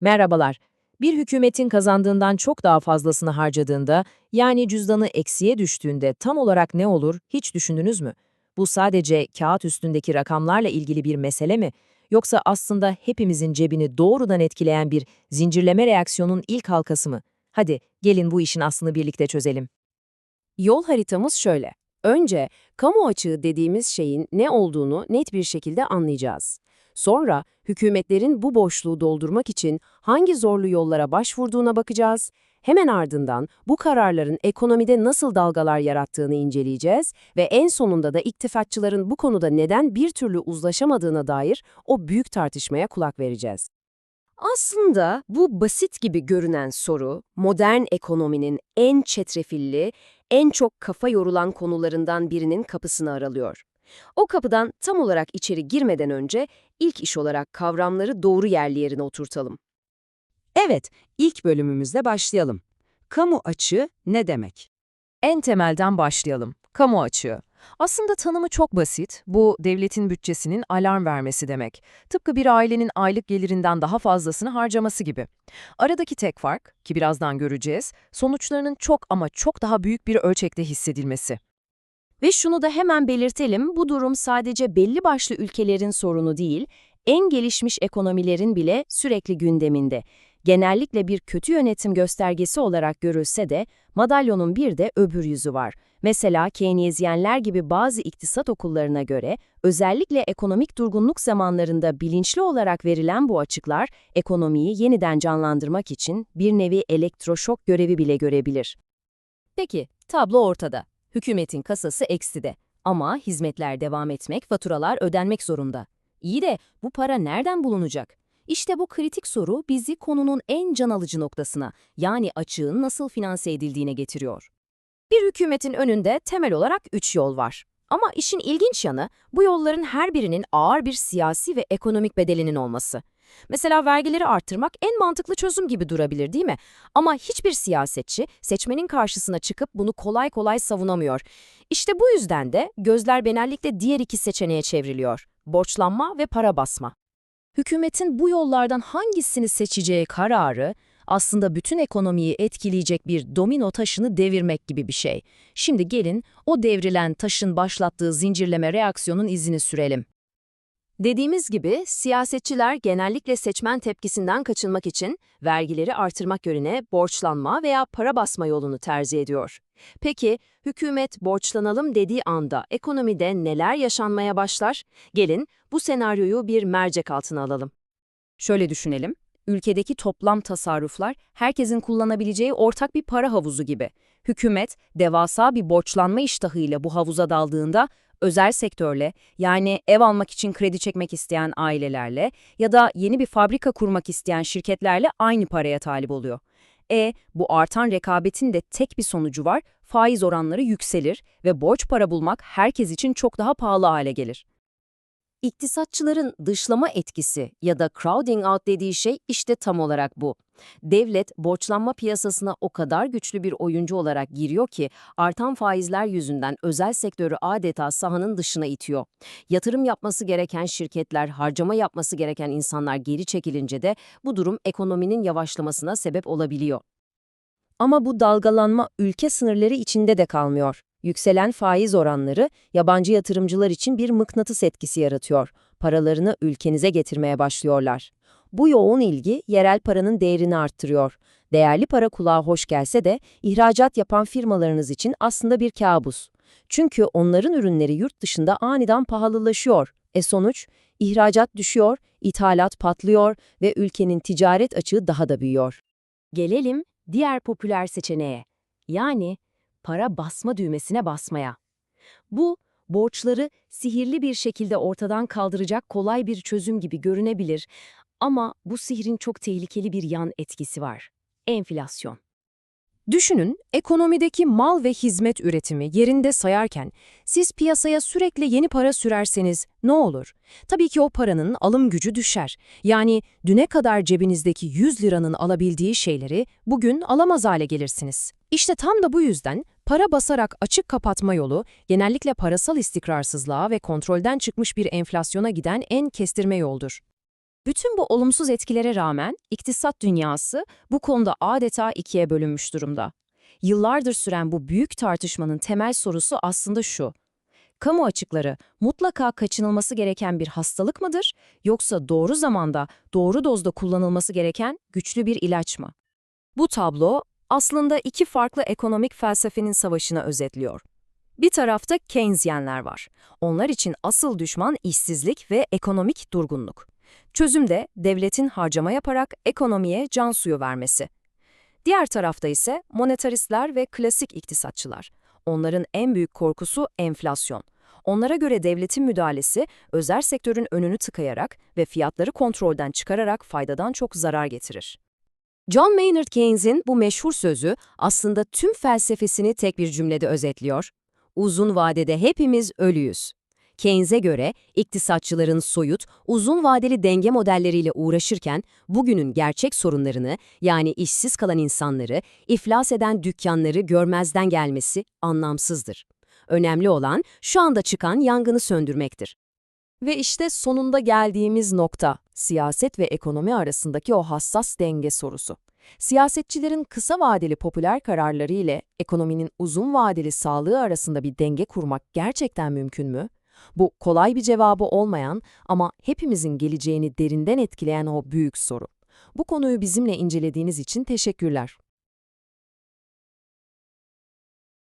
Merhabalar. Bir hükümetin kazandığından çok daha fazlasını harcadığında, yani cüzdanı eksiye düştüğünde tam olarak ne olur hiç düşündünüz mü? Bu sadece kağıt üstündeki rakamlarla ilgili bir mesele mi? Yoksa aslında hepimizin cebini doğrudan etkileyen bir zincirleme reaksiyonun ilk halkası mı? Hadi gelin bu işin aslını birlikte çözelim. Yol haritamız şöyle. Önce kamu açığı dediğimiz şeyin ne olduğunu net bir şekilde anlayacağız. Sonra hükümetlerin bu boşluğu doldurmak için hangi zorlu yollara başvurduğuna bakacağız. Hemen ardından bu kararların ekonomide nasıl dalgalar yarattığını inceleyeceğiz ve en sonunda da iktifatçıların bu konuda neden bir türlü uzlaşamadığına dair o büyük tartışmaya kulak vereceğiz. Aslında bu basit gibi görünen soru, modern ekonominin en çetrefilli, en çok kafa yorulan konularından birinin kapısını aralıyor. O kapıdan tam olarak içeri girmeden önce ilk iş olarak kavramları doğru yerli yerine oturtalım. Evet, ilk bölümümüzde başlayalım. Kamu açığı ne demek? En temelden başlayalım. Kamu açığı. Aslında tanımı çok basit. Bu devletin bütçesinin alarm vermesi demek. Tıpkı bir ailenin aylık gelirinden daha fazlasını harcaması gibi. Aradaki tek fark, ki birazdan göreceğiz, sonuçlarının çok ama çok daha büyük bir ölçekte hissedilmesi. Ve şunu da hemen belirtelim, bu durum sadece belli başlı ülkelerin sorunu değil, en gelişmiş ekonomilerin bile sürekli gündeminde. Genellikle bir kötü yönetim göstergesi olarak görülse de madalyonun bir de öbür yüzü var. Mesela Keynesyenler gibi bazı iktisat okullarına göre özellikle ekonomik durgunluk zamanlarında bilinçli olarak verilen bu açıklar ekonomiyi yeniden canlandırmak için bir nevi elektroşok görevi bile görebilir. Peki, tablo ortada. Hükümetin kasası ekside. Ama hizmetler devam etmek, faturalar ödenmek zorunda. İyi de bu para nereden bulunacak? İşte bu kritik soru bizi konunun en can alıcı noktasına, yani açığın nasıl finanse edildiğine getiriyor. Bir hükümetin önünde temel olarak üç yol var. Ama işin ilginç yanı, bu yolların her birinin ağır bir siyasi ve ekonomik bedelinin olması. Mesela vergileri arttırmak en mantıklı çözüm gibi durabilir değil mi? Ama hiçbir siyasetçi seçmenin karşısına çıkıp bunu kolay kolay savunamıyor. İşte bu yüzden de gözler genellikle diğer iki seçeneğe çevriliyor. Borçlanma ve para basma. Hükümetin bu yollardan hangisini seçeceği kararı aslında bütün ekonomiyi etkileyecek bir domino taşını devirmek gibi bir şey. Şimdi gelin o devrilen taşın başlattığı zincirleme reaksiyonun izini sürelim. Dediğimiz gibi siyasetçiler genellikle seçmen tepkisinden kaçınmak için vergileri artırmak yerine borçlanma veya para basma yolunu tercih ediyor. Peki hükümet borçlanalım dediği anda ekonomide neler yaşanmaya başlar? Gelin bu senaryoyu bir mercek altına alalım. Şöyle düşünelim. Ülkedeki toplam tasarruflar herkesin kullanabileceği ortak bir para havuzu gibi. Hükümet devasa bir borçlanma iştahıyla bu havuza daldığında özel sektörle yani ev almak için kredi çekmek isteyen ailelerle ya da yeni bir fabrika kurmak isteyen şirketlerle aynı paraya talip oluyor. E, bu artan rekabetin de tek bir sonucu var, faiz oranları yükselir ve borç para bulmak herkes için çok daha pahalı hale gelir. İktisatçıların dışlama etkisi ya da crowding out dediği şey işte tam olarak bu. Devlet borçlanma piyasasına o kadar güçlü bir oyuncu olarak giriyor ki artan faizler yüzünden özel sektörü adeta sahanın dışına itiyor. Yatırım yapması gereken şirketler, harcama yapması gereken insanlar geri çekilince de bu durum ekonominin yavaşlamasına sebep olabiliyor. Ama bu dalgalanma ülke sınırları içinde de kalmıyor. Yükselen faiz oranları yabancı yatırımcılar için bir mıknatıs etkisi yaratıyor. Paralarını ülkenize getirmeye başlıyorlar. Bu yoğun ilgi yerel paranın değerini arttırıyor. Değerli para kulağa hoş gelse de ihracat yapan firmalarınız için aslında bir kabus. Çünkü onların ürünleri yurt dışında aniden pahalılaşıyor. E sonuç, ihracat düşüyor, ithalat patlıyor ve ülkenin ticaret açığı daha da büyüyor. Gelelim diğer popüler seçeneğe. Yani para basma düğmesine basmaya. Bu, borçları sihirli bir şekilde ortadan kaldıracak kolay bir çözüm gibi görünebilir ama bu sihrin çok tehlikeli bir yan etkisi var. Enflasyon. Düşünün, ekonomideki mal ve hizmet üretimi yerinde sayarken siz piyasaya sürekli yeni para sürerseniz ne olur? Tabii ki o paranın alım gücü düşer. Yani düne kadar cebinizdeki 100 liranın alabildiği şeyleri bugün alamaz hale gelirsiniz. İşte tam da bu yüzden para basarak açık kapatma yolu genellikle parasal istikrarsızlığa ve kontrolden çıkmış bir enflasyona giden en kestirme yoldur. Bütün bu olumsuz etkilere rağmen iktisat dünyası bu konuda adeta ikiye bölünmüş durumda. Yıllardır süren bu büyük tartışmanın temel sorusu aslında şu. Kamu açıkları mutlaka kaçınılması gereken bir hastalık mıdır yoksa doğru zamanda, doğru dozda kullanılması gereken güçlü bir ilaç mı? Bu tablo aslında iki farklı ekonomik felsefenin savaşını özetliyor. Bir tarafta Keynesyenler var. Onlar için asıl düşman işsizlik ve ekonomik durgunluk. Çözüm de devletin harcama yaparak ekonomiye can suyu vermesi. Diğer tarafta ise monetaristler ve klasik iktisatçılar. Onların en büyük korkusu enflasyon. Onlara göre devletin müdahalesi özel sektörün önünü tıkayarak ve fiyatları kontrolden çıkararak faydadan çok zarar getirir. John Maynard Keynes'in bu meşhur sözü aslında tüm felsefesini tek bir cümlede özetliyor. Uzun vadede hepimiz ölüyüz. Keynes'e göre iktisatçıların soyut, uzun vadeli denge modelleriyle uğraşırken bugünün gerçek sorunlarını yani işsiz kalan insanları, iflas eden dükkanları görmezden gelmesi anlamsızdır. Önemli olan şu anda çıkan yangını söndürmektir. Ve işte sonunda geldiğimiz nokta, siyaset ve ekonomi arasındaki o hassas denge sorusu. Siyasetçilerin kısa vadeli popüler kararları ile ekonominin uzun vadeli sağlığı arasında bir denge kurmak gerçekten mümkün mü? Bu kolay bir cevabı olmayan ama hepimizin geleceğini derinden etkileyen o büyük soru. Bu konuyu bizimle incelediğiniz için teşekkürler.